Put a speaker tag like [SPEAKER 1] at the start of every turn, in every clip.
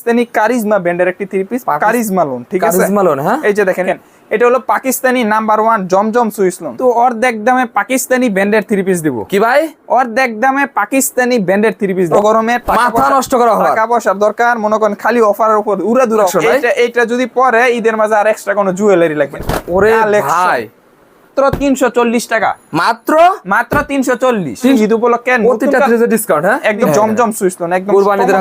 [SPEAKER 1] Pakistani charisma ব্র্যান্ডের একটি three piece charisma lawn ঠিক আছে?
[SPEAKER 2] কারিজমা লোন, হ্যাঁ?
[SPEAKER 1] এই যে দেখেন এটা হলো Pakistani number one Zamzam Swiss lawn তো অর্ধেক দামে পাকিস্তানি ব্র্যান্ডের থ্রি পিস দিব।
[SPEAKER 2] কি ভাই?
[SPEAKER 1] অর্ধেক দামে পাকিস্তানি ব্র্যান্ডের থ্রি পিস গরমে টাকা
[SPEAKER 2] মাথা নষ্ট করা offer।
[SPEAKER 1] টাকা পয়সার দরকার মনে করেন খালি অফারের উপর উড়া দুরা। এইটা এইটা যদি পরে ঈদের মাঝে আর এক্সট্রা কোনো জুয়েলারি লাগবে।
[SPEAKER 2] ওরে ভাই।
[SPEAKER 1] মাত্র তিনশো চল্লিশ টাকা।
[SPEAKER 2] মাত্র?
[SPEAKER 1] মাত্র তিনশো চল্লিশ। ঈদ উপলক্ষে
[SPEAKER 2] ডিসকাউন্ট হ্যাঁ?
[SPEAKER 1] একদম জমজম সুইচ লোন একদম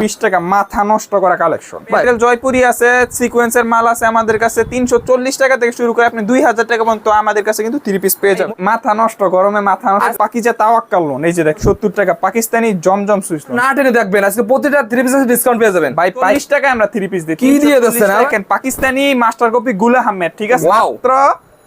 [SPEAKER 1] বিশ টাকা মাথা নষ্ট করা কালেকশন। জয়পুরি আছে সিকোয়েন্সের মাল আছে আমাদের কাছে। তিনশো চল্লিশ টাকা থেকে শুরু করে আপনি দুই হাজার টাকা পর্যন্ত আমাদের কাছে কিন্তু থ্রি পিস পেয়ে যাবেন। মাথা নষ্ট গরমে মাথা নষ্ট। পাকিজা তাওয়াক্কাল লোন এই যে দেখ সত্তর টাকা পাকিস্তানি জমজম সুইচ
[SPEAKER 2] না টেনে দেখবেন আজকে প্রতিটা থ্রি পিসে ডিসকাউন্ট পেয়ে যাবেন।
[SPEAKER 1] ভাই বাইশ টাকায় আমরা থ্রি পিস দিই
[SPEAKER 2] কি দিয়ে দিচ্ছেন, হ্যাঁ?
[SPEAKER 1] পাকিস্তানি মাস্টার কপি গুলা আহমেদ ঠিক আছে? মাত্র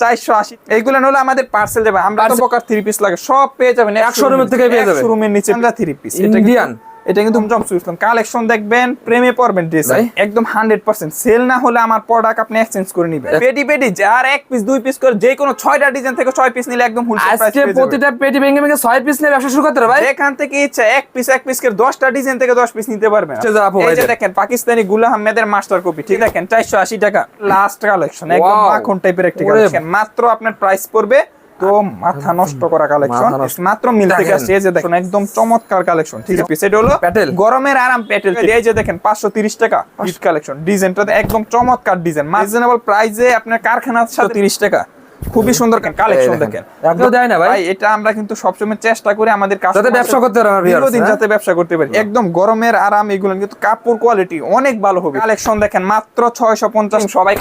[SPEAKER 1] চারশো আশি। এইগুলো হলে আমাদের পার্সেল যাবে আমরা থ্রি পিস লাগে। সব পেয়ে যাবেন।
[SPEAKER 2] একশো রুমের থেকে পেয়ে যাবেন।
[SPEAKER 1] রুমের নিচে। আমরা থ্রি পিস
[SPEAKER 2] Indian?
[SPEAKER 1] এটা কিন্তু জম সুইসলাম কালেকশন দেখবেন প্রেমে পড়বেন ড্রেস একদম হান্ড্রেড পার্সেন্ট সেল না হলে আমার প্রোডাক্ট আপনি এক্সচেঞ্জ করে নিবেন। পেটি পেটি যার এক পিস দুই পিস করে যে কোনো ছয়টা ডিজাইন থেকে ছয় পিস নিলে একদম
[SPEAKER 2] আজকে প্রতিটা পেটি ভেঙে ভেঙে ছয় পিস নিয়ে ব্যবসা শুরু করতে হবে ভাই।
[SPEAKER 1] এখান থেকে ইচ্ছা এক পিস এক পিস করে দশটা ডিজাইন থেকে দশ পিস নিতে পারবেন।
[SPEAKER 2] আচ্ছা,
[SPEAKER 1] এই যে। দেখেন পাকিস্তানি গুলা আহমেদের মাস্টার কপি ঠিক দেখেন চারশো আশি টাকা। লাস্ট কালেকশন একদম মাখন টাইপের একটি। কালেকশন মাত্র আপনার প্রাইস পড়বে তো মাথা নষ্ট করা কালেকশন মাত্র মিল থেকে আসছে এই যে দেখুন একদম চমৎকার কালেকশন ঠিক আছে? এটা হলো
[SPEAKER 2] প্যাটেল।
[SPEAKER 1] গরমের আরাম প্যাটেল এই যে দেখেন পাঁচশো তিরিশ টাকা হিট কালেকশন ডিজাইনটা একদম চমৎকার ডিজাইন রিজনেবল প্রাইসে আপনার কারখানার সাথে তিরিশ টাকা। খুবই সুন্দর কালেকশন
[SPEAKER 2] দেখেন। একদম দেয় না ভাই।
[SPEAKER 1] এটা আমরা কিন্তু সবসময় চেষ্টা করি আমাদের কাছে
[SPEAKER 2] যাতে ব্যবসা করতে পারে
[SPEAKER 1] দীর্ঘদিন
[SPEAKER 2] হ্যাঁ?
[SPEAKER 1] যাতে ব্যবসা করতে পারি। একদম গরমের আরাম এগুলো কিন্তু কাপড় কোয়ালিটি অনেক ভালো হবে। কালেকশন দেখেন মাত্র ছয়শো পঞ্চাশ। সবাই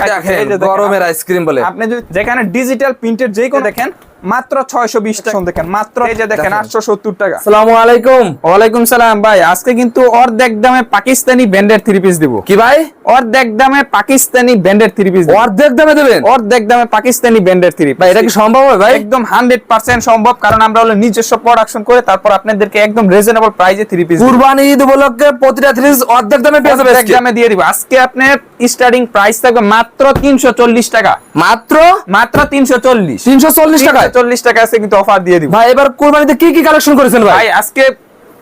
[SPEAKER 2] গরমের আইসক্রিম বলে।
[SPEAKER 1] আপনি যদি যেখানে ডিজিটাল প্রিন্টের যে কোনো দেখেন মাত্র ছয়শো বিশ টাকা। দেখেন মাত্র এই যে দেখেন
[SPEAKER 2] দেখেন।
[SPEAKER 1] আটশো সত্তর টাকা।
[SPEAKER 2] আসসালামু আলাইকুম।
[SPEAKER 1] ওয়ালাইকুম সালাম ভাই। আজকে কিন্তু অর্ধেক দামে পাকিস্তানি ব্যান্ডের থ্রি পিস দিব।
[SPEAKER 2] কি ভাই?
[SPEAKER 1] অর্ধেক দামে পাকিস্তানি ব্যান্ডের থ্রি পিস
[SPEAKER 2] অর্ধেক দামে দেবেন?
[SPEAKER 1] অর্ধেক দামে পাকিস্তানি ব্যান্ডের থ্রি
[SPEAKER 2] ভাই এটা কি সম্ভব হবে ভাই?
[SPEAKER 1] একদম হান্ড্রেড পার্সেন্ট সম্ভব কারণ আমরা হলো নিজস্ব প্রোডাকশন করে তারপর আপনাদেরকে একদম রিজনেবল প্রাইসে থ্রি পিস
[SPEAKER 2] কুরবানি ঈদ উপলক্ষে প্রতিটা থ্রি অর্ধেক দামে পেয়ে যাবে আজকে।
[SPEAKER 1] দামে দিয়ে দিব। আজকে আপনার স্টার্টিং প্রাইস থাকবে মাত্র তিনশো চল্লিশ টাকা।
[SPEAKER 2] মাত্র?
[SPEAKER 1] মাত্র তিনশো চল্লিশ।
[SPEAKER 2] তিনশো চল্লিশ
[SPEAKER 1] টাকা আছে কিন্তু অফার দিয়ে দিব।
[SPEAKER 2] ভাই এবার কোরবানিতে কি কি কালেকশন করেছেন ভাই?
[SPEAKER 1] ভাই আজকে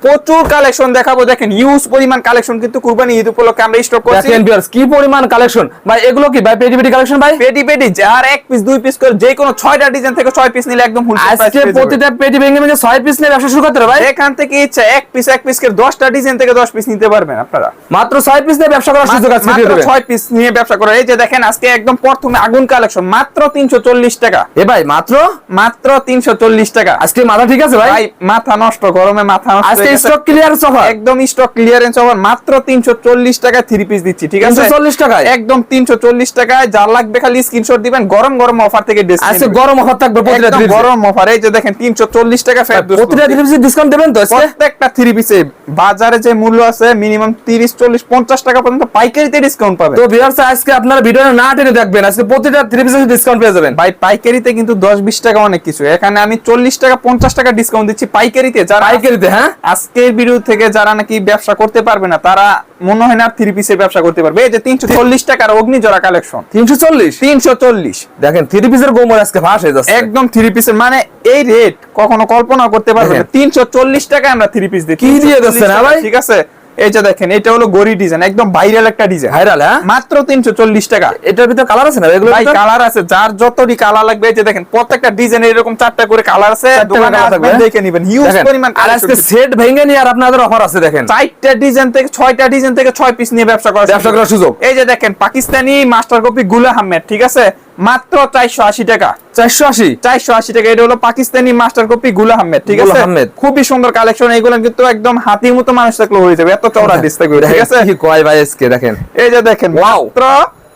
[SPEAKER 1] প্রচুর কালেকশন দেখাবো। দেখেন ইউজ পরিমাণ কালেকশন কিন্তু কুরবানি ঈদ উপলক্ষে আমরা স্টক করছি।
[SPEAKER 2] দেখেন viewers, কি পরিমাণ কালেকশন ভাই এগুলো কি? ভাই পেটি পেটি কালেকশন ভাই?
[SPEAKER 1] পেটি পেটি যার এক পিস দুই পিস করে যে কোনো ছয়টা ডিজাইন থেকে ছয় পিস নিলে একদম প্রাইস
[SPEAKER 2] আজকে প্রতিটা পেটি ভেঙে ভেঙে ছয় পিস নিয়ে ব্যবসা শুরু করতে ভাই?
[SPEAKER 1] এখান থেকে ইচ্ছা এক পিস এক পিস করে দশটা ডিজাইন থেকে দশ পিস নিতে পারবেন আপনারা।
[SPEAKER 2] মাত্র ছয় পিস নিয়ে ব্যবসা করার সুযোগ দিয়ে
[SPEAKER 1] মাত্র
[SPEAKER 2] দেবেন
[SPEAKER 1] ছয় পিস নিয়ে ব্যবসা করে। এই যে দেখেন আজকে একদম প্রথমে আগুন কালেকশন মাত্র তিনশো চল্লিশ টাকা।
[SPEAKER 2] এ ভাই মাত্র?
[SPEAKER 1] মাত্র তিনশো চল্লিশ টাকা।
[SPEAKER 2] আজকে মাথা ঠিক আছে ভাই?
[SPEAKER 1] ভাই মাথা নষ্ট গরমে মাথা নষ্ট।
[SPEAKER 2] স্টক ক্লিয়ার অফার
[SPEAKER 1] একদম স্টক ক্লিয়ারেন্স ওভার মাত্র তিনশো চল্লিশ টাকা থ্রি পিস দিচ্ছি ঠিক আছে?
[SPEAKER 2] 340 টাকায়?
[SPEAKER 1] একদম তিনশো চল্লিশ টাকায় যার লাগবে খালি স্ক্রিনশট দিবেন গরম গরম অফার থেকে ড্রেস
[SPEAKER 2] আজকে গরম অফার থাকবে প্রতিটা
[SPEAKER 1] একদম গরম অফার এই যে দেখেন তিনশো চল্লিশ টাকা ফেরত
[SPEAKER 2] প্রতিটা থ্রি ডিসকাউন্ট দেবেন তো
[SPEAKER 1] প্রত্যেকটা থ্রি পিসে বাজারে যে মূল্য আছে মিনিমাম তিরিশ চল্লিশ পঞ্চাশ টাকা পর্যন্ত পাইকারিতে ডিসকাউন্ট পাবে
[SPEAKER 2] তো ভিউয়ার্স আজকে আপনারা ভিডিওটা না টেনে দেখবেন আজকে প্রতিটা থ্রি পিসে ডিসকাউন্ট পেয়ে যাবেন।
[SPEAKER 1] ভাই পাইকারিতে কিন্তু দশ বিশ টাকা অনেক কিছু। এখানে আমি চল্লিশ টাকা পঞ্চাশ টাকা ডিসকাউন্ট দিচ্ছি পাইকারিতে যারা
[SPEAKER 2] পাইকারিতে হ্যাঁ?
[SPEAKER 1] আজকের ভিডিও থেকে যারা নাকি ব্যবসা করতে পারবে না তারা মনে হয় না থ্রি পিসের ব্যবসা করতে পারবে। এই যে তিনশো চল্লিশ টাকার অগ্নিজরা কালেকশন
[SPEAKER 2] তিনশো চল্লিশ?
[SPEAKER 1] তিনশো চল্লিশ।
[SPEAKER 2] দেখেন থ্রি পিসের গোমর আজকে ফাঁস হয়ে যাচ্ছে।
[SPEAKER 1] একদম থ্রি পিসের মানে এই রেট কখনো কল্পনা করতে পারবে না। তিনশো চল্লিশ টাকা আমরা থ্রি পিস দিই
[SPEAKER 2] কি দিয়ে
[SPEAKER 1] 340
[SPEAKER 2] দিচ্ছেন, হ্যাঁ ভাই?
[SPEAKER 1] ঠিক আছে? এই যে দেখেন এটা হলো গড়ি ডিজাইন একদম ভাইরাল একটা ডিজাইন
[SPEAKER 2] ভাইরাল হ্যাঁ?
[SPEAKER 1] মাত্র তিনশো চল্লিশ টাকা।
[SPEAKER 2] এটার ভিতরে কালার আছে না এগুলো
[SPEAKER 1] ভাই কালার আছে যার যতটি কালার লাগবে এই যে দেখেন প্রত্যেকটা ডিজাইন এরকম চারটা করে কালার আছে দোকানে আসবেন দেখে নেবেন। হিউজ পরিমাণ
[SPEAKER 2] আর আজকে সেট ভেঙে নিয়ে আর আপনাদের অফার আছে দেখেন।
[SPEAKER 1] চারটা ডিজাইন থেকে ছয়টা ডিজাইন থেকে ছয় পিস নিয়ে ব্যবসা করার
[SPEAKER 2] ব্যবসা করার সুযোগ।
[SPEAKER 1] এই যে দেখেন পাকিস্তানি মাস্টার কপি গুলা আহমেদ ঠিক আছে? মাত্র চারশো আশি টাকা।
[SPEAKER 2] চারশো আশি?
[SPEAKER 1] চারশো আশি টাকা। এটা হলো পাকিস্তানি মাস্টার কপি গুলা আহমেদ ঠিক আছে?
[SPEAKER 2] আহমেদ।
[SPEAKER 1] খুবই সুন্দর কালেকশন এগুলো কিন্তু একদম হাতির মতো মানুষ থাকলে হয়ে যাবে। এত চওড়া ডিস থাকবে ঠিক আছে?
[SPEAKER 2] কি কয় ভাই আজকে দেখেন।
[SPEAKER 1] এই যে দেখেন মাত্র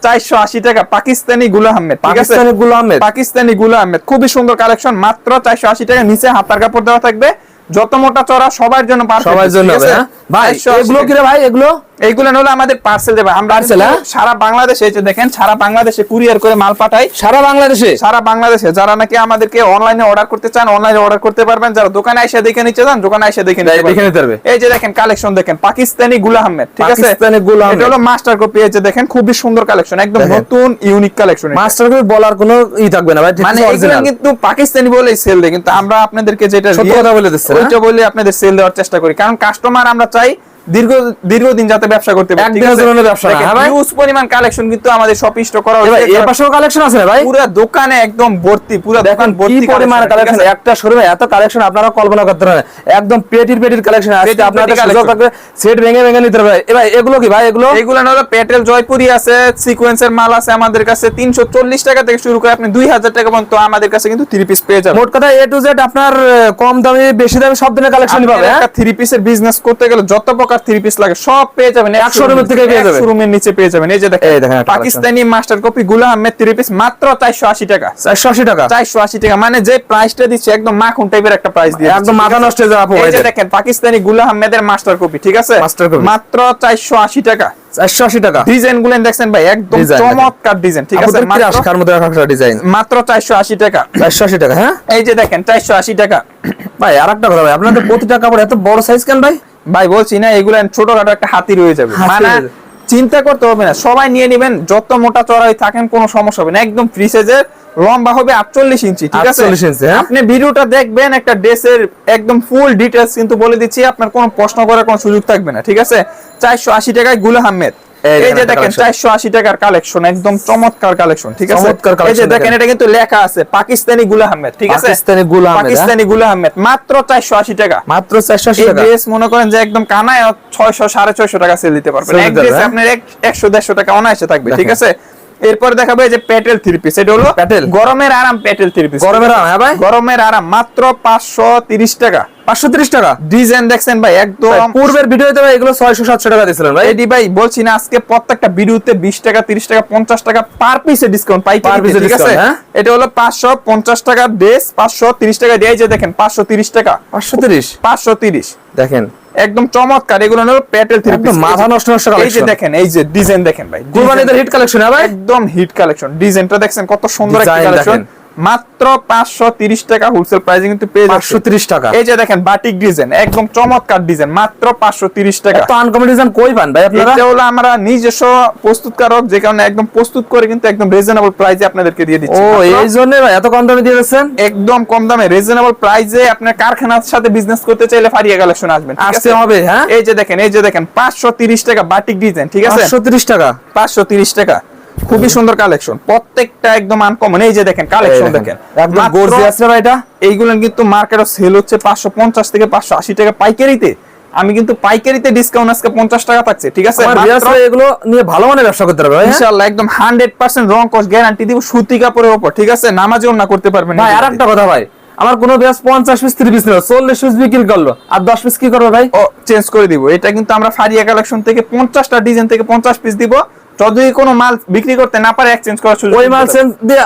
[SPEAKER 1] চারশো আশি টাকা। পাকিস্তানি গুলা আহমেদ
[SPEAKER 2] পাকিস্তানি গুলো আহমেদ।
[SPEAKER 1] পাকিস্তানি গুলা আহমেদ। খুবই সুন্দর কালেকশন মাত্র চারশো আশি টাকা। নিচে হাতার কাপড় দেওয়া থাকবে। যত মোটা চড়া সবার জন্য
[SPEAKER 2] সবার জন্য? হ্যাঁ? ভাই
[SPEAKER 1] 480
[SPEAKER 2] এগুলো কি রে ভাই? এগুলো?
[SPEAKER 1] এইগুলো হলো আমাদের পার্সেল দেবে। আমরা
[SPEAKER 2] হ্যাঁ?
[SPEAKER 1] সারা বাংলাদেশে এই যে দেখেন সারা বাংলাদেশে কুরিয়ার করে মাল পাঠাই।
[SPEAKER 2] সারা বাংলাদেশে?
[SPEAKER 1] সারা বাংলাদেশে। যারা নাকি আমাদেরকে অনলাইনে অর্ডার করতে চান অনলাইনে অর্ডার করতে পারবেন। যারা দোকানে এসে দেখে নিতে চান দোকানে এসে দেখে
[SPEAKER 2] দেখে নিতে পারবে।
[SPEAKER 1] এই যে দেখেন কালেকশন দেখেন পাকিস্তানি গুলা আহমেদ ঠিক আছে?
[SPEAKER 2] পাকিস্তানি গুল।
[SPEAKER 1] এটা হলো মাস্টার কপি এই যে দেখেন খুবই সুন্দর কালেকশন একদম নতুন ইউনিক কালেকশন
[SPEAKER 2] মাস্টার কপি বলার কোনো ই থাকবে না ভাই
[SPEAKER 1] মানে এগুলো কিন্তু পাকিস্তানি বলেই সেল দেয় কিন্তু আমরা আপনাদেরকে যেটা
[SPEAKER 2] সত্যি কথা বলে দিচ্ছে?
[SPEAKER 1] ওইটা বলে আপনাদের সেল দেওয়ার চেষ্টা করি। কারণ কাস্টমার আমরা চাই দীর্ঘ দীর্ঘদিন যাতে ব্যবসা করতে পারে
[SPEAKER 2] ব্যবসা হ্যাঁ
[SPEAKER 1] পরিমাণ কালেকশন কিন্তু আমাদের শপ স্টক করা হয়েছে
[SPEAKER 2] এর পাশেও কালেকশন আছে ভাই?
[SPEAKER 1] পুরো দোকানে একদম ভর্তি পুরো দোকান ভর্তি
[SPEAKER 2] পরিমাণ কালেকশন একটা শোরুমে এত কালেকশন আপনারা কল্পনা করতে পারেন। একদম পেটির পেটির কালেকশন আপনাদের সুযোগ থাকবে সেট ভেঙে ভেঙে নিতে পারবে এগুলো কি ভাই এগুলো?
[SPEAKER 1] এগুলো হলো পেটেল জয়পুরি আছে সিকোয়েন্সের মাল আছে আমাদের কাছে তিনশো চল্লিশ টাকা থেকে শুরু করে আপনি দুই হাজার টাকা পর্যন্ত আমাদের কাছে কিন্তু থ্রি পিস পেয়ে যাবেন।
[SPEAKER 2] মোট কথা এ টু জেড আপনার কম দামে বেশি দামে সব ধরনের কালেকশন পাবে হ্যাঁ?
[SPEAKER 1] থ্রি পিসের বিজনেস করতে গেলে যত প্রকার থ্রি পিস লাগে সব পেয়ে যাবেন
[SPEAKER 2] এক শোরুমের থেকে পেয়ে যাবেন।
[SPEAKER 1] শোরুমের নিচে পেয়ে যাবেন এই যে দেখেন পাকিস্তানি মাস্টার কপি গুলা আহমেদ থ্রি পিস মাত্র চারশো আশি টাকা।
[SPEAKER 2] চারশো আশি টাকা?
[SPEAKER 1] চারশো আশি টাকা মানে যে প্রাইসটা দিচ্ছে একদম মাখন টাইপের একটা প্রাইস দিয়ে
[SPEAKER 2] একদম মাথা নষ্ট হয়ে যাবে
[SPEAKER 1] এই যে দেখেন পাকিস্তানি গুলা আহমেদের মাস্টার কপি ঠিক আছে?
[SPEAKER 2] Master copy।
[SPEAKER 1] মাত্র চারশো আশি টাকা।
[SPEAKER 2] চারশো আশি টাকা?
[SPEAKER 1] ডিজাইনগুলো দেখছেন ভাই একদম চমৎকার ডিজাইন ঠিক আছে?
[SPEAKER 2] ডিজাইন
[SPEAKER 1] মাত্র চারশো আশি টাকা।
[SPEAKER 2] চারশো আশি টাকা হ্যাঁ?
[SPEAKER 1] এই যে দেখেন চারশো আশি টাকা।
[SPEAKER 2] ভাই আর একটা কথা ভাই আপনাদের প্রতিটা কাপড় এত বড় সাইজ কেন ভাই?
[SPEAKER 1] ভাই বলছি না এগুলো ছোটখাটো একটা হাতি রয়ে যাবে। মানে চিন্তা করতে হবে না সবাই নিয়ে নেবেন যত মোটা চড়াই থাকেন কোনো সমস্যা হবে না। একদম ফ্রি সাইজের লম্বা হবে আটচল্লিশ ইঞ্চি ঠিক আছে?
[SPEAKER 2] 48 হ্যাঁ?
[SPEAKER 1] আপনি ভিডিওটা দেখবেন একটা ড্রেসের একদম ফুল ডিটেলস কিন্তু বলে দিচ্ছি আপনার কোনো প্রশ্ন করার কোনো সুযোগ থাকবে না ঠিক আছে? চারশো আশি টাকায় গুল আহমেদ।
[SPEAKER 2] এই
[SPEAKER 1] যে দেখেন
[SPEAKER 2] collection।
[SPEAKER 1] চারশো আশি টাকার কালেকশন একদম চমৎকার কালেকশন ঠিক আছে
[SPEAKER 2] চমৎকার
[SPEAKER 1] এই যে দেখেন। এটা কিন্তু লেখা আছে পাকিস্তানি আহমেদ ঠিক আছে
[SPEAKER 2] পাকিস্তানি আহমেদ, হ্যাঁ?
[SPEAKER 1] পাকিস্তানি আহমেদ মাত্র চারশো আশি টাকা
[SPEAKER 2] মাত্র চারশো আশি
[SPEAKER 1] এই
[SPEAKER 2] টাকা
[SPEAKER 1] ড্রেস মনে করেন যে একদম কানায় ছয়শো সাড়ে ছয়শো টাকা সেল দিতে পারবেন এক ড্রেস
[SPEAKER 2] পারবে,
[SPEAKER 1] আপনার এক- একশো দেড়শো টাকা অনায়াসে থাকবে ঠিক আছে এরপর দেখাবো এই যে প্যাটেল থ্রি পিস এটা হলো
[SPEAKER 2] প্যাটেল।
[SPEAKER 1] গরমের আরাম প্যাটেল থ্রি পিস
[SPEAKER 2] গরমের আরাম, হ্যাঁ ভাই?
[SPEAKER 1] গরমের আরাম মাত্র পাঁচশো তিরিশ টাকা
[SPEAKER 2] পাঁচশো তিরিশ টাকা।
[SPEAKER 1] ডিজাইন দেখছেন ভাই একদম
[SPEAKER 2] ভাই, পূর্বের ভিডিওতে ভাই এগুলো ছয়শো সাতশো টাকা দিয়েছিলেন ভাই।
[SPEAKER 1] এডি ভাই বলছি না আজকে প্রত্যেকটা ভিডিওতে বিশ টাকা টাকা টাকা পার পিসে ডিসকাউন্ট ঠিক আছে?
[SPEAKER 2] হ্যাঁ?
[SPEAKER 1] এটা হলো ড্রেস টাকা দিয়ে যে দেখেন টাকা। একদম চমৎকার এগুলো হলো প্যাটেল থ্রি
[SPEAKER 2] মাথা নষ্ট নষ্ট
[SPEAKER 1] এই যে দেখেন এই যে ডিজাইন দেখেন ভাই।
[SPEAKER 2] কুরবানিদের হিট কালেকশন হ্যাঁ ভাই?
[SPEAKER 1] একদম হিট কালেকশন ডিজাইনটা দেখছেন কত সুন্দর একটা কালেকশন। মাত্র পাঁচশো তিরিশ টাকা হোলসেল প্রাইসে কিন্তু পেয়ে
[SPEAKER 2] পাঁচশো তিরিশ টাকা।
[SPEAKER 1] এই যে দেখেন বাটিক ডিজাইন একদম চমৎকার ডিজাইন মাত্র পাঁচশো তিরিশ টাকা।
[SPEAKER 2] এত আনকমন ডিজাইন কই পান ভাই আপনারা?
[SPEAKER 1] এটা হলো আমরা নিজস্ব প্রস্তুতকারক যে কারণে একদম প্রস্তুত করে কিন্তু একদম রিজনেবল প্রাইসে আপনাদেরকে দিয়ে দিচ্ছি।
[SPEAKER 2] ও এই জন্য ভাই এত কম দামে দিয়ে দিচ্ছেন?
[SPEAKER 1] একদম কম দামে রিজনেবল প্রাইসে আপনার কারখানার সাথে বিজনেস করতে চাইলে ফারিয়া কালেকশন আসবেন
[SPEAKER 2] আসতে হবে হ্যাঁ?
[SPEAKER 1] এই যে দেখেন এই যে দেখেন পাঁচশো তিরিশ টাকা বাটিক ডিজাইন ঠিক আছে?
[SPEAKER 2] পাঁচশো তিরিশ টাকা।
[SPEAKER 1] পাঁচশো তিরিশ টাকা। খুবই সুন্দর কালেকশন প্রত্যেকটা একদম আনকমন এই যে দেখেন কালেকশন
[SPEAKER 2] দেখেন। একদম গর্জিয়াস রে ভাই এটা।
[SPEAKER 1] এইগুলো কিন্তু মার্কেটে সেল হচ্ছে পাঁচশো পঞ্চাশ থেকে পাঁচশো আশি টাকা পাইকারিতে। আমি কিন্তু পাইকারিতে ডিসকাউন্ট আজকে পঞ্চাশ টাকা থাকছে ঠিক আছে?
[SPEAKER 2] এগুলো নিয়ে ভালো মানের ব্যবসা করতে পারবে হ্যাঁ?
[SPEAKER 1] ইনশাআল্লাহ একদম হান্ড্রেড পার্সেন্ট রং কস গ্যারান্টি দিব সুতি কাপড়ের উপর ঠিক আছে? নামাজও না করতে পারবেন
[SPEAKER 2] ভাই আর একটা কথা ভাই আমার কোনো বিয়াস পঞ্চাশ পিস ত্রিশ পিস নিল চল্লিশ পিস বিক্রি করল আর দশ পিস কি করবে ভাই?
[SPEAKER 1] ও চেঞ্জ করে দিব। এটা কিন্তু আমরা ফারিয়া কালেকশন থেকে পঞ্চাশটা ডিজাইন থেকে পঞ্চাশ পিস দিব। যদি কোনো মাল বিক্রি করতে না পারে এক্সচেঞ্জ করার সুযোগ
[SPEAKER 2] ওই মাল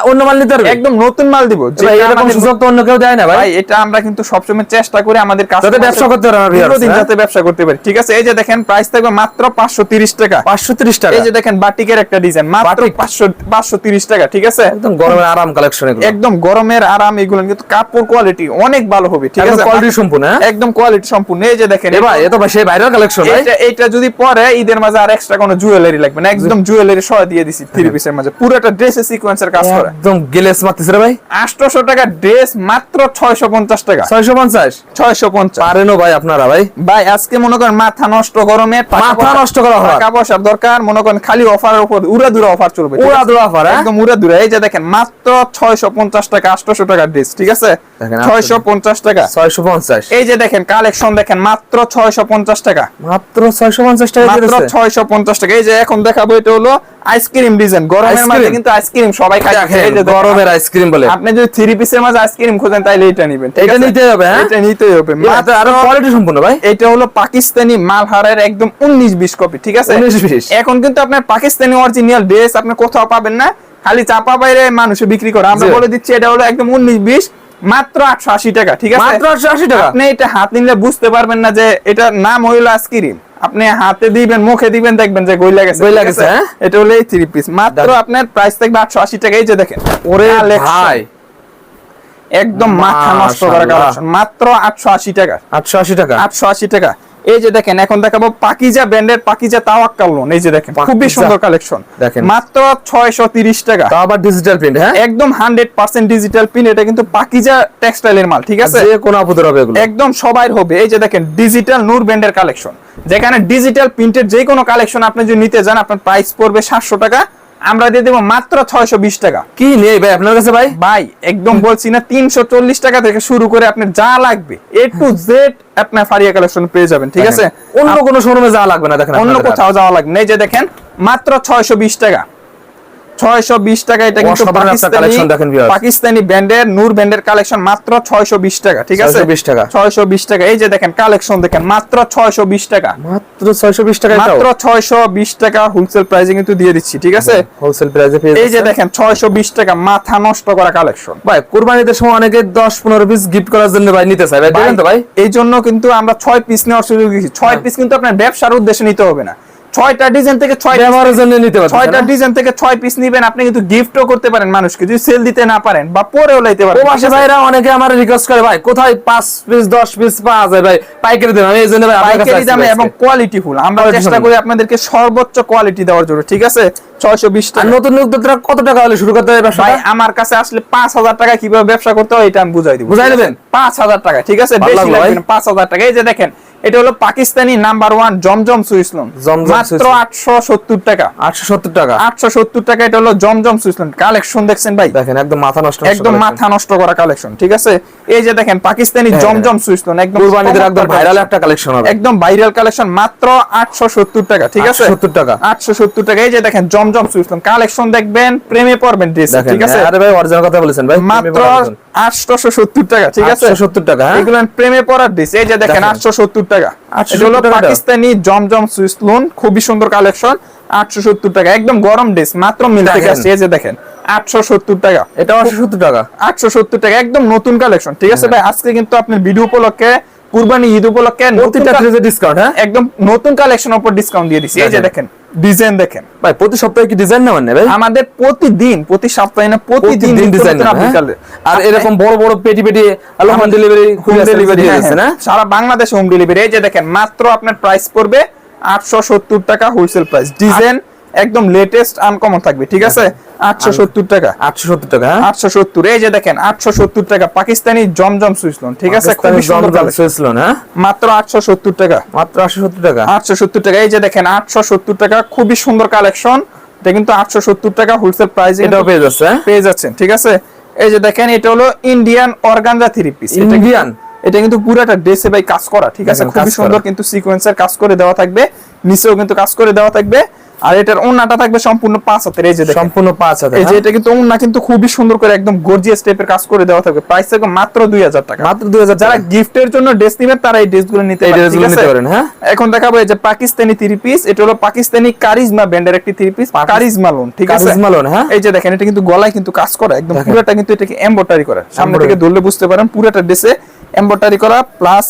[SPEAKER 2] অন্য মাল নিতে পারবে?
[SPEAKER 1] একদম নতুন মাল দিব।
[SPEAKER 2] এরকম সুযোগ তো অন্য কেউ দেয় না ভাই।
[SPEAKER 1] এটা আমরা কিন্তু সবসময় চেষ্টা করি আমাদের কাছে
[SPEAKER 2] যাতে ব্যবসা করতে পারে আমার হ্যাঁ?
[SPEAKER 1] যাতে ব্যবসা করতে পারি। ঠিক আছে এই যে দেখেন প্রাইস থাকবে মাত্র পাঁচশো তিরিশ টাকা।
[SPEAKER 2] পাঁচশো তিরিশ টাকা।
[SPEAKER 1] এই যে দেখেন বাটিকের একটা ডিজাইন মাত্র
[SPEAKER 2] বাটিক।
[SPEAKER 1] পাঁচশো পাঁচশো তিরিশ টাকা ঠিক আছে?
[SPEAKER 2] একদম গরমের আরাম কালেকশন এগুলো।
[SPEAKER 1] একদম গরমের আরাম এগুলো কিন্তু কাপড় কোয়ালিটি অনেক ভালো হবে ঠিক আছে?
[SPEAKER 2] কোয়ালিটি সম্পূর্ণ হ্যাঁ?
[SPEAKER 1] একদম কোয়ালিটি সম্পূর্ণ। এই যে দেখেন
[SPEAKER 2] এ ভাই এ তো ভাই সেই ভাইরাল কালেকশন ভাই।
[SPEAKER 1] এটা এটা যদি পরে ঈদের মাঝে আর এক্সট্রা কোনো জুয়েলারি লাগবে না একদম জুয়েলারি সহ দিয়ে দিছি থ্রি পিসের মাঝে। পুরোটা সিকোয়েন্সের কাজ করে।
[SPEAKER 2] একদম গেলেস মারতেছে রে ভাই।
[SPEAKER 1] আটশোশো টাকা ড্রেস মাত্র ছয়শো পঞ্চাশ টাকা।
[SPEAKER 2] ছয়শো পঞ্চাশ?
[SPEAKER 1] ছয়শো পঞ্চাশ।
[SPEAKER 2] পারেনও ভাই আপনারা ভাই।
[SPEAKER 1] ভাই আজকে মনে করেন মাথা নষ্ট গরমে
[SPEAKER 2] মাথা নষ্ট করা হয়।
[SPEAKER 1] টাকা পয়সার দরকার মনে করেন খালি অফারের উপর উড়া দুরা অফার চলবে
[SPEAKER 2] উড়া? দুরা offer, হ্যাঁ?
[SPEAKER 1] একদম উড়া দুরা। এই যে দেখেন মাত্র ছয়শো পঞ্চাশ টাকা আটশোশো টাকা ড্রেস ঠিক আছে?
[SPEAKER 2] দেখেন,
[SPEAKER 1] ছয়শো পঞ্চাশ টাকা।
[SPEAKER 2] ছয়শো পঞ্চাশ।
[SPEAKER 1] এই যে দেখেন কালেকশন দেখেন মাত্র ছয়শো পঞ্চাশ টাকা।
[SPEAKER 2] মাত্র ছয়শো পঞ্চাশ টাকা
[SPEAKER 1] মাত্র
[SPEAKER 2] দিয়েছে
[SPEAKER 1] ছয়শো পঞ্চাশ টাকা। এই যে এখন দেখাবো এটা হলো আইসক্রিম ডিজাইন। গরমের মাঝে কিন্তু আইসক্রিম সবাই খায়। এই যে
[SPEAKER 2] গরমের আইসক্রিম বলে।
[SPEAKER 1] আপনি যদি থ্রি পিসের মাঝে আইসক্রিম খোঁজেন তাহলে এটা নিবেন
[SPEAKER 2] এটা নিতে হবে, হ্যাঁ?
[SPEAKER 1] এটা নিতেই হবে।
[SPEAKER 2] মাত্র আরও কোয়ালিটি সম্পূর্ণ ভাই।
[SPEAKER 1] এটা হলো পাকিস্তানি মালহারের একদম উনিশ বিশ কপি ঠিক আছে?
[SPEAKER 2] 19-20
[SPEAKER 1] এখন কিন্তু আপনার পাকিস্তানি অরিজিনাল ড্রেস আপনি কোথাও পাবেন না খালি চাপা বাইরে মানুষে বিক্রি করে। আমরা বলে দিচ্ছি এটা হলো একদম উনিশ বিশ মাত্র আটশো আশি টাকা ঠিক আছে?
[SPEAKER 2] মাত্র আটশো আশি টাকা?
[SPEAKER 1] আপনি এটা হাত নিলে বুঝতে পারবেন না যে এটার নাম হইল আইসক্রিম। আপনি হাতে দিবেন মুখে দিবেন দেখবেন যে গইলা গেছে
[SPEAKER 2] গইলা গেছে, হ্যাঁ?
[SPEAKER 1] এটা হলো এই থ্রি পিস মাত্র। আপনার প্রাইস থাকবে আটশো আশি টাকা এই যে দেখেন
[SPEAKER 2] ওরে। ভাই
[SPEAKER 1] একদম মাথা নষ্ট করা। কালেকশন মাত্র আটশো আশি টাকা
[SPEAKER 2] আটশো আশি টাকা
[SPEAKER 1] আটশো আশি টাকা এই যে দেখেন এখন দেখাবো পাকিজা ব্র্যান্ডের পাকিজা তাওয়াক্কাল লোন এই যে দেখেন খুবই সুন্দর কালেকশন
[SPEAKER 2] দেখেন।
[SPEAKER 1] মাত্র ছয়শো তিরিশ টাকা।
[SPEAKER 2] তাও আবার ডিজিটাল প্রিন্ট হ্যাঁ?
[SPEAKER 1] একদম হান্ড্রেড পার্সেন্ট ডিজিটাল প্রিন্ট এটা কিন্তু পাকিজা টেক্সটাইলের মাল ঠিক আছে?
[SPEAKER 2] যে কোন আপুদের হবে এগুলো।
[SPEAKER 1] একদম সবাই হবে। এই যে দেখেন ডিজিটাল নূর ব্র্যান্ডের কালেকশন যেখানে ডিজিটাল প্রিন্টের যে কোনো কালেকশন আপনি যদি নিতে যান আপনার প্রাইস পড়বে সাতশো টাকা। আমরা দিয়ে দেবো মাত্র ছয়শো বিশ টাকা।
[SPEAKER 2] কি নেই ভাই আপনার কাছে ভাই?
[SPEAKER 1] ভাই একদম বলছি না তিনশো চল্লিশ টাকা থেকে শুরু করে আপনার যা লাগবে এ টু জেড আপনার ফারিয়া কালেকশন পেয়ে যাবেন ঠিক আছে?
[SPEAKER 2] অন্য কোনো শোরুমে যাওয়া লাগবে না দেখেন
[SPEAKER 1] অন্য কোথাও যাওয়া লাগবে নেই এই যে দেখেন মাত্র ছয়শো বিশ টাকা। ছয়শো বিশ টাকা এটা কিন্তু পাকিস্তানি ব্র্যান্ডের নূর ব্র্যান্ডের কালেকশন মাত্র টাকা ঠিক আছে?
[SPEAKER 2] 620 টাকা।
[SPEAKER 1] এই যে দেখেন কালেকশন দেখেন মাত্র টাকা।
[SPEAKER 2] মাত্র 620 টাকা
[SPEAKER 1] মাত্র টাকা হোলসেল প্রাইসে কিন্তু দিয়ে দিচ্ছি ঠিক আছে?
[SPEAKER 2] হোলসেল প্রাইসে পেয়ে
[SPEAKER 1] এই যে দেখেন ছয়শো বিশ টাকা মাথা নষ্ট করা কালেকশন
[SPEAKER 2] ভাই কুরবানিতে সময় অনেকে 10 15 পিস গিফট করার জন্য ভাই নিতে চায়। ভাই দেখেন তো ভাই।
[SPEAKER 1] এই জন্য কিন্তু আমরা ছয় পিস নেওয়ার সুযোগ ছয় পিস কিন্তু আপনার ব্যবসার উদ্দেশ্যে নিতে হবে না। ছয়টা ডিজাইন থেকে ছয়
[SPEAKER 2] ব্যবহারের জন্য নিতে পারছেন
[SPEAKER 1] ছয়টা ডিজাইন থেকে ছয় পিস নিবেন আপনি কিন্তু গিফটও করতে পারেন মানুষকে যদি সেল দিতে না পারেন বা পরেও লাইতে পারেন।
[SPEAKER 2] প্রবাসী ভাইরা অনেকে আমার রিকোয়েস্ট করে ভাই কোথায় 5 পিস 10 পিস পাওয়া যায়? ভাই পাইকারি দেন আমি এই জন্য ভাই
[SPEAKER 1] পাইকারি দামে এবং কোয়ালিটি ফুল আমরা চেষ্টা করি আপনাদেরকে সর্বোচ্চ কোয়ালিটি দেওয়ার জন্য ঠিক আছে? ছয়শো বিশ টাকা।
[SPEAKER 2] নতুন উদ্যোক্তারা কত টাকা হলে শুরু করতে হবে
[SPEAKER 1] ভাই আমার কাছে আসলে পাঁচ হাজার টাকা কীভাবে ব্যবসা করতে হয় এটা আমি বুঝাই দিব
[SPEAKER 2] বুঝাই দিবেন?
[SPEAKER 1] পাঁচ হাজার টাকা ঠিক আছে? বেশি লাগবে পাঁচ হাজার টাকা। এই যে দেখেন এটা হলো Pakistani number one Zamzam Swiss lawn মাত্র আটশো সত্তর টাকা।
[SPEAKER 2] 870 টাকা?
[SPEAKER 1] আটশো সত্তর টাকা এটা হলো জমজম সুইসলন কালেকশন দেখছেন ভাই?
[SPEAKER 2] দেখেন একদম মাথা নষ্ট
[SPEAKER 1] একদম মাথা নষ্ট করা কালেকশন ঠিক আছে? এই যে দেখেন পাকিস্তানি
[SPEAKER 2] হ্যাঁ,
[SPEAKER 1] জমজম সুইসলন একদম
[SPEAKER 2] কুরবানিদের একদম ভাইরাল একটা কালেকশন হবে।
[SPEAKER 1] একদম ভাইরাল কালেকশন মাত্র আটশো সত্তর টাকা ঠিক আছে?
[SPEAKER 2] সত্তর টাকা।
[SPEAKER 1] আটশো সত্তর টাকা। এই যে দেখেন জমজম সুইসলন কালেকশন দেখবেন প্রেমে পড়বেন ঠিক আছে?
[SPEAKER 2] আরে ভাই অরিজিনাল কথা বলেছেন ভাই
[SPEAKER 1] মাত্র আটশো সত্তর টাকা ঠিক আছে?
[SPEAKER 2] 870 টাকা, হ্যাঁ?
[SPEAKER 1] এগুলো প্রেমে পড়ার এই যে দেখেন। আটশো সত্তর টাকা।
[SPEAKER 2] 870
[SPEAKER 1] হলো পাকিস্তানি জমজম সুইসলন খুবই সুন্দর কালেকশন আটশো সত্তর টাকা। একদম গরম ড্রেস মাত্র মিল থেকে। আসছে এই যে দেখেন আটশো সত্তর টাকা।
[SPEAKER 2] এটা 870 টাকা।
[SPEAKER 1] আটশো সত্তর টাকা একদম নতুন কালেকশন ঠিক আছে ভাই? আজকে কিন্তু আপনার ভিডিও উপলক্ষে কুরবানি ঈদ উপলক্ষে নতুন
[SPEAKER 2] প্রতিটা ডিসকাউন্ট হ্যাঁ?
[SPEAKER 1] একদম নতুন কালেকশন উপর ডিসকাউন্ট দিয়ে দিচ্ছি এই যে দেখেন ডিজাইন দেখেন।
[SPEAKER 2] ভাই প্রতি সপ্তাহে কি ডিজাইন নেবেন না ভাই?
[SPEAKER 1] আমাদের প্রতিদিন প্রতি সপ্তাহে না প্রতিদিন
[SPEAKER 2] ডিজাইন
[SPEAKER 1] update
[SPEAKER 2] আর এরকম বড় বড় পেটি পেটি হোম ডেলিভারি
[SPEAKER 1] হোম ডেলিভারি
[SPEAKER 2] আছে না?
[SPEAKER 1] সারা বাংলাদেশ হোম ডেলিভারি এই যে দেখেন মাত্র আপনার প্রাইস পড়বে আটশো সত্তর টাকা হোলসেল প্রাইস ডিজাইন একদম লেটেস্ট আনকমন থাকবে ঠিক আছে? আটশো সত্তর টাকা।
[SPEAKER 2] 870 টাকা হ্যাঁ?
[SPEAKER 1] আটশো সত্তর এই যে দেখেন আটশো সত্তর টাকা পাকিস্তানি জমজম সুইসলন ঠিক আছে? খুবই সুন্দর
[SPEAKER 2] জমজম হ্যাঁ?
[SPEAKER 1] মাত্র আটশো সত্তর টাকা।
[SPEAKER 2] মাত্র 870 টাকা।
[SPEAKER 1] আটশো সত্তর টাকা এই যে দেখেন আটশো সত্তর টাকা খুবই সুন্দর কালেকশন এটা কিন্তু আটশো সত্তর টাকা হোলসেল প্রাইস
[SPEAKER 2] এটাও পেয়ে যাচ্ছে হ্যাঁ?
[SPEAKER 1] পেয়ে যাচ্ছেন ঠিক আছে? এই যে দেখেন এটা হলো Indian organza three piece
[SPEAKER 2] Indian?
[SPEAKER 1] এটা কিন্তু পুরাটা ড্রেসে ভাই কাজ করা ঠিক আছে? খুবই সুন্দর কিন্তু সিকোয়েন্সের কাজ করে দেওয়া থাকবে নিচেও কিন্তু কাজ করে দেওয়া থাকবে। আর এটার ওন্নাটা থাকবে সম্পূর্ণ পাঁচ হাতের এই যে
[SPEAKER 2] সম্পূর্ণ 5000
[SPEAKER 1] এই যে
[SPEAKER 2] হ্যাঁ?
[SPEAKER 1] এটা কিন্তু ওন্না কিন্তু খুবই সুন্দর করে একদম গর্জিয়াস টাইপের কাজ করে দেওয়া থাকবে। প্রাইস থাকবে মাত্র দুই হাজার টাকা।
[SPEAKER 2] মাত্র 2000
[SPEAKER 1] যারা
[SPEAKER 2] যারা
[SPEAKER 1] গিফটের জন্য ড্রেস নিবেন তারা এই ড্রেসগুলো নিতে
[SPEAKER 2] এই ড্রেসগুলো নিতে পারেন হ্যাঁ?
[SPEAKER 1] এখন দেখাবো এই যে পাকিস্তানি থ্রি পিস এটা হলো পাকিস্তানি কারিজমা ব্র্যান্ডের একটি থ্রি পিস কারিজমা লোন ঠিক আছে?
[SPEAKER 2] কারিজমা লোন, হ্যাঁ?
[SPEAKER 1] এই যে দেখেন এটা কিন্তু গলায় কিন্তু কাজ করা একদম পুরোটা কিন্তু এটাকে এমব্রয়ডারি করা। সামনে থেকে ধরলে বুঝতে পারেন পুরোটা ড্রেসে এমব্রয়ডারি করা প্লাস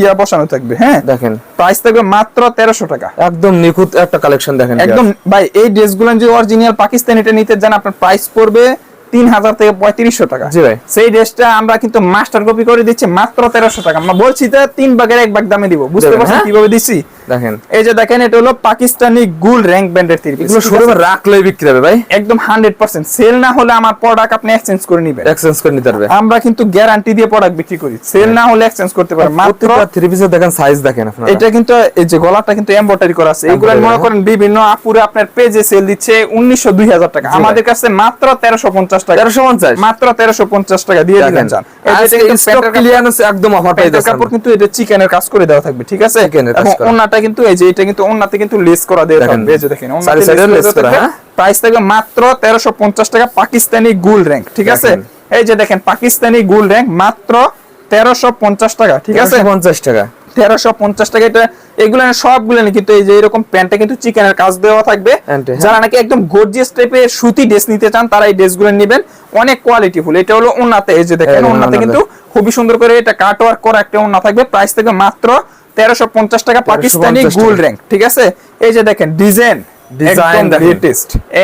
[SPEAKER 1] ইয়া বসানো থাকবে হ্যাঁ?
[SPEAKER 2] দেখেন।
[SPEAKER 1] প্রাইস থাকবে মাত্র তেরোশো টাকা।
[SPEAKER 2] একদম নিখুঁত একটা কালেকশন দেখেন
[SPEAKER 1] একদম ভাই এই ড্রেসগুলো যে অরিজিনাল পাকিস্তানি এটা নিতে যান আপনার প্রাইস পড়বে তিন হাজার থেকে পঁয়ত্রিশশো টাকা।
[SPEAKER 2] জি ভাই।
[SPEAKER 1] সেই ড্রেসটা আমরা কিন্তু মাস্টার কপি করে দিচ্ছি মাত্র তেরোশো টাকা। আমরা বলছি তো তিন এক ভাগ দামে দিব। বুঝতে পারছেন
[SPEAKER 2] হ্যাঁ?
[SPEAKER 1] কীভাবে দিচ্ছি?
[SPEAKER 2] দেখেন।
[SPEAKER 1] এই যে দেখেন এটা হলো পাকিস্তানি গুল র্যাঙ্ক ব্র্যান্ডের থ্রি
[SPEAKER 2] এগুলো শোরুমে রাখলেই বিক্রি হবে ভাই।
[SPEAKER 1] একদম হান্ড্রেড পার্সেন্ট সেল না হলে আমার প্রোডাক্ট আপনি এক্সচেঞ্জ করে নিবেন।
[SPEAKER 2] এক্সচেঞ্জ করে নিতে পারবে।
[SPEAKER 1] আমরা কিন্তু গ্যারান্টি দিয়ে প্রোডাক্ট বিক্রি করি। সেল না হলে এক্সচেঞ্জ করতে পারেন মাত্র
[SPEAKER 2] থ্রি পিসের দেখেন সাইজ দেখেন আপনারা।
[SPEAKER 1] এটা কিন্তু এই যে গলাটা কিন্তু এমব্রয়ডারি করা আছে। এগুলো মনে
[SPEAKER 2] হ্যাঁ।
[SPEAKER 1] করেন বিভিন্ন আপুরে আপনার পেজে সেল দিচ্ছে উনিশশো দুই হাজার টাকা। আমাদের কাছে মাত্র তেরোশো পঞ্চাশ টাকা।
[SPEAKER 2] 1350
[SPEAKER 1] মাত্র তেরোশো পঞ্চাশ টাকা দিয়ে দিলেন যান এই যে
[SPEAKER 2] আজকে
[SPEAKER 1] এটা কিন্তু
[SPEAKER 2] স্টক
[SPEAKER 1] প্যান্টের কাপড়-
[SPEAKER 2] ক্লিয়ারেন্স একদম অফার
[SPEAKER 1] প্যান্টের কাপড় কিন্তু এটা চিকেনের কাজ করে দেওয়া থাকবে ঠিক আছে?
[SPEAKER 2] চিকেনের কাজ
[SPEAKER 1] এবং
[SPEAKER 2] করা।
[SPEAKER 1] ওন্নাটা কিন্তু এই যে এটা কিন্তু লেস করা দেওয়া
[SPEAKER 2] দেখেন।
[SPEAKER 1] থাকবে এই যে দেখেন
[SPEAKER 2] লেস হ্যাঁ?
[SPEAKER 1] প্রাইস থাকবে মাত্র তেরোশো পঞ্চাশ টাকা পাকিস্তানি গুল র্যাঙ্ক ঠিক আছে? এই যে দেখেন পাকিস্তানি গুল র্যাঙ্ক মাত্র তেরোশো পঞ্চাশ টাকা ঠিক আছে?
[SPEAKER 2] পঞ্চাশ টাকা।
[SPEAKER 1] তেরোশো পঞ্চাশ টাকা এটা এগুলো সবগুলো কিন্তু এই যে এরকম প্যান্টে কিন্তু চিকেনের কাজ দেওয়া থাকবে।
[SPEAKER 2] হ্যাঁ।
[SPEAKER 1] যারা নাকি একদম গর্জিয়াস টাইপের সুতি ড্রেস নিতে চান তারা এই ড্রেসগুলো নেবেন। অনেক কোয়ালিটি এটা হলো ওন্নাতে এই যে দেখেন
[SPEAKER 2] এই
[SPEAKER 1] ওন্নাতে
[SPEAKER 2] ওন্নাতে।
[SPEAKER 1] কিন্তু খুবই সুন্দর করে এটা কাট ওয়ার্ক করা একটা ওন্না থাকবে। প্রাইস থেকে মাত্র তেরোশো পঞ্চাশ টাকা পাকিস্তানি
[SPEAKER 2] 1350
[SPEAKER 1] গোল্ড র্যাঙ্ক ঠিক আছে? এই যে দেখেন ডিজাইন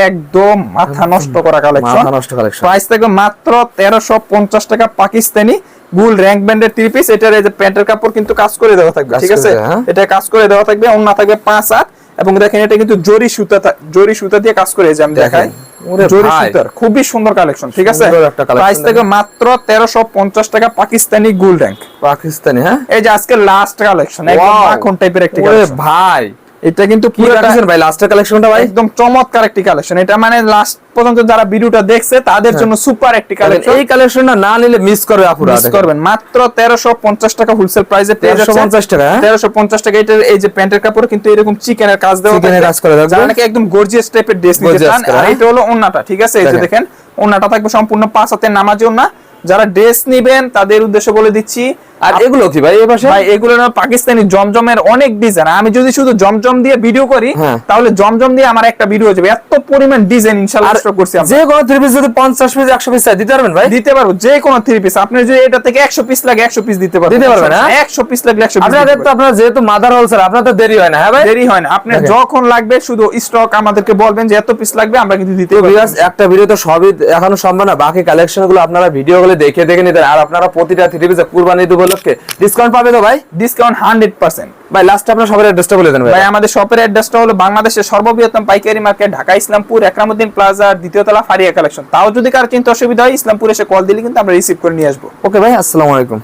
[SPEAKER 1] একদম মাথা নষ্ট করা কালেকশন। প্রাইস মাত্র তেরোশো পঞ্চাশ টাকা পাকিস্তানি গুল র্যাঙ্ক ব্যান্ডের থ্রি পিস এটার এই যে প্যান্টের কাপড় কিন্তু কাজ করে দেওয়া থাকবে ঠিক আছে?
[SPEAKER 2] হ্যাঁ।
[SPEAKER 1] এটা কাজ করে দেওয়া থাকবে অন্য থাকবে পাঁচ হাত এবং দেখেন এটা কিন্তু জরি সুতা জরি সুতা দিয়ে কাজ করে যে আমি দেখাই। জরি। সুতার খুবই সুন্দর কালেকশন ঠিক আছে? প্রাইস থাকবে মাত্র তেরোশো পঞ্চাশ টাকা পাকিস্তানি গুল র্যাঙ্ক
[SPEAKER 2] পাকিস্তানি হ্যাঁ?
[SPEAKER 1] এই যে আজকে লাস্ট কালেকশন একদম! মাখন টাইপের একটি কালেকশন
[SPEAKER 2] ভাই।
[SPEAKER 1] এটা কিন্তু
[SPEAKER 2] ভাই? লাস্টের কালেকশনটা ভাই?
[SPEAKER 1] একদম চমৎকার একটি কালেকশন এটা মানে লাস্ট পর্যন্ত যারা ভিডিওটা দেখছে তাদের জন্য সুপার একটি কালেকশন
[SPEAKER 2] এই কালেকশনটা না নিলে মিস করবে আপুরা
[SPEAKER 1] মিস করবেন। মাত্র তেরোশো পঞ্চাশ টাকা হোলসেল প্রাইসে পেয়ে
[SPEAKER 2] 1350 টাকা, হ্যাঁ?
[SPEAKER 1] তেরোশো পঞ্চাশ টাকা এটার এই যে প্যান্টের কাপড় কিন্তু এরকম চিকেনের কাজ দেওয়া
[SPEAKER 2] এর কাজ করা থাকবে।
[SPEAKER 1] নাকি একদম গর্জিয়াস টাইপের ড্রেস নিতে চান আর
[SPEAKER 2] হ্যাঁ?
[SPEAKER 1] এটা হলো ওন্নাটা ঠিক আছে? এই যে
[SPEAKER 2] দেখেন।
[SPEAKER 1] দেখেন ওন্নাটা থাকবে সম্পূর্ণ পাঁচ হাতের নামাজি ওন্না। যারা ড্রেস নিবেন তাদের উদ্দেশ্যে বলে দিচ্ছি।
[SPEAKER 2] আর এগুলো কি ভাই এই পাশে?
[SPEAKER 1] ভাই এগুলো না পাকিস্তানি জমজমের অনেক ডিজাইন আমি যদি শুধু জমজম দিয়ে ভিডিও করি
[SPEAKER 2] হ্যাঁ।
[SPEAKER 1] তাহলে জমজম দিয়ে আমার একটা ভিডিও হয়ে যাবে। এত পরিমাণ ডিজাইন ইনশাআল্লাহ স্টক করছি আমরা।
[SPEAKER 2] যে কোনো থ্রি পিস যদি পঞ্চাশ পিস একশো পিস চাই দিতে পারবেন ভাই?
[SPEAKER 1] দিতে পারব। যে কোনো থ্রি পিস আপনি যদি এটা থেকে একশো পিস লাগে একশো পিস দিতে পারবেন।
[SPEAKER 2] দিতে পারবেন, হ্যাঁ?
[SPEAKER 1] একশো পিস লাগলে একশো পিস
[SPEAKER 2] আপনাদের তো আপনার যেহেতু মাদার হোলসেল আপনার তো দেরি হয় না হ্যাঁ ভাই?
[SPEAKER 1] দেরি হয় না। আপনি যখন লাগবে শুধু স্টক আমাদেরকে বলবেন যে এত পিস লাগবে আমরা কিন্তু দিতে পারব
[SPEAKER 2] একটা ভিডিও তো সবই এখনও সম্ভব না। বাকি কালেকশনগুলো আপনারা ভিডিও গুলো দেখে দেখে নিতে আর আপনারা প্রতিটা থ্রি পিসে কুরবানি ঈদ উপলক্ষে ডিসকাউন্ট পাবে তো ভাই?
[SPEAKER 1] ডিসকাউন্ট হান্ড্রেড পার্সেন্ট
[SPEAKER 2] ভাই লাস্ট আপনার শপের অ্যাড্রেসটা বলে দেন
[SPEAKER 1] ভাই।
[SPEAKER 2] ভাই
[SPEAKER 1] আমাদের শপের অ্যাড্রেসটা হলো বাংলাদেশের সর্ববৃহত্তম পাইকারি মার্কেট ঢাকা ইসলামপুর একরামুদ্দিন প্লাজা দ্বিতীয় তলা ফারিয়া কালেকশন তাও যদি কারও চিন্তা অসুবিধা হয় ইসলামপুর এসে কল দিলে কিন্তু আমরা রিসিভ করে নিয়ে আসব।
[SPEAKER 2] ওকে ভাই আসসালামু আলাইকুম।